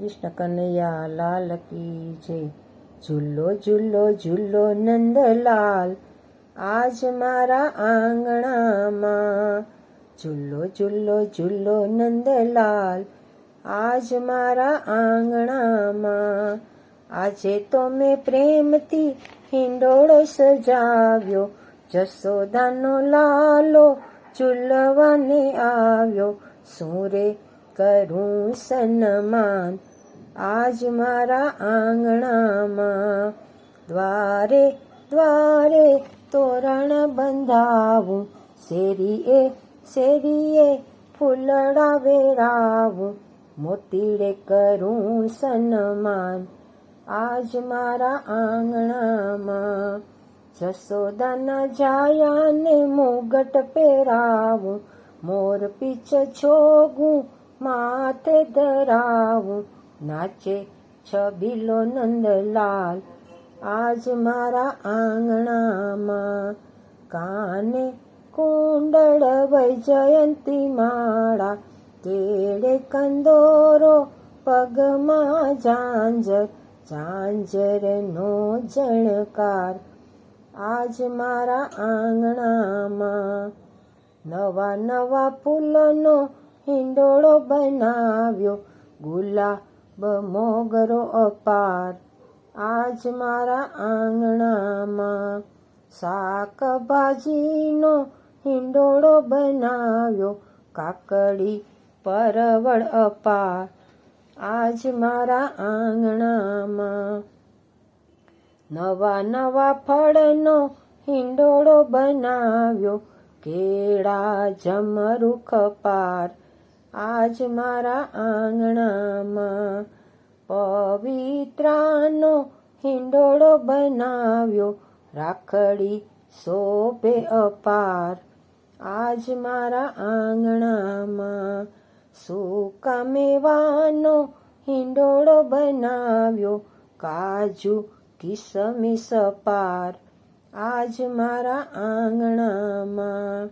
કૃષ્ણ કનૈયા લાલ કી જય. ઝૂલો ઝૂલો ઝૂલો નંદલાલ, આજ મારા આંગણામાં. ઝૂલો ઝૂલો ઝૂલો નંદલાલ, આજ મારા આંગણામાં. આજે તો મેં પ્રેમથી હિંડોળો સજાવ્યો જસોદાનો લાલો ઝૂલવાને આવ્યો. શું રે કરું સન્માન? આજ મારા આંગણામાં દ્વારે દ્વારે તોરણ બંધાવું. શેરીએ શેરીએ ફૂલડા વેરાવું. મોતીડે કરું સન્માન. આજ મારા આંગણામાં જસોદાના જાયાને મુગટ પહેરાવું. મોર પીછ છોગું માથે ધરાવું. નાચે છબીલો નંદલાલ. આજ મારા આંગણામાં કાને કુંડળ વૈજયંતી માળા. કેળે કંદોરો પગમાં ઝાંઝર, ઝાંઝરનો જણકાર. આજ મારા આંગણામાં નવા નવા ફૂલનો હિંડોળો બનાવ્યો. ગુલાબ મોગરો અપાર. આજ મારા આંગણામાં શાકભાજીનો હિંડોળો બનાવ્યો, કાકડી પરવળ અપાર. આજ મારા આંગણામાં નવા નવા ફળનો હિંડોળો બનાવ્યો, કેળા, જમરૂખ પાર આજ મારા આંગણામાં પવિત્રાનો હિંડોળો બનાવ્યો, રાખડી સોપે અપાર. આજ મારા આંગણામાં સૂકા મેવાનો હિંડોળો બનાવ્યો, કાજુ કિસમિસ પાર આજ મારા આંગણામાં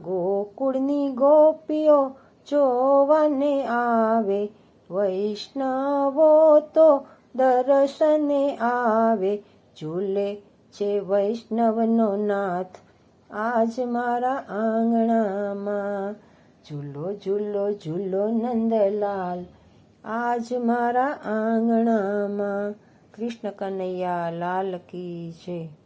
ગોકુળની ગોપીઓ જોવાને આવે, વૈષ્ણવો તો દર્શને આવે. ઝૂલે છે વૈષ્ણવનો નાથ, આજ મારા આંગણામાં. ઝૂલો ઝૂલો ઝૂલો નંદલાલ, આજ મારા આંગણામાં. કૃષ્ણ કનૈયા, લાલ કી જય.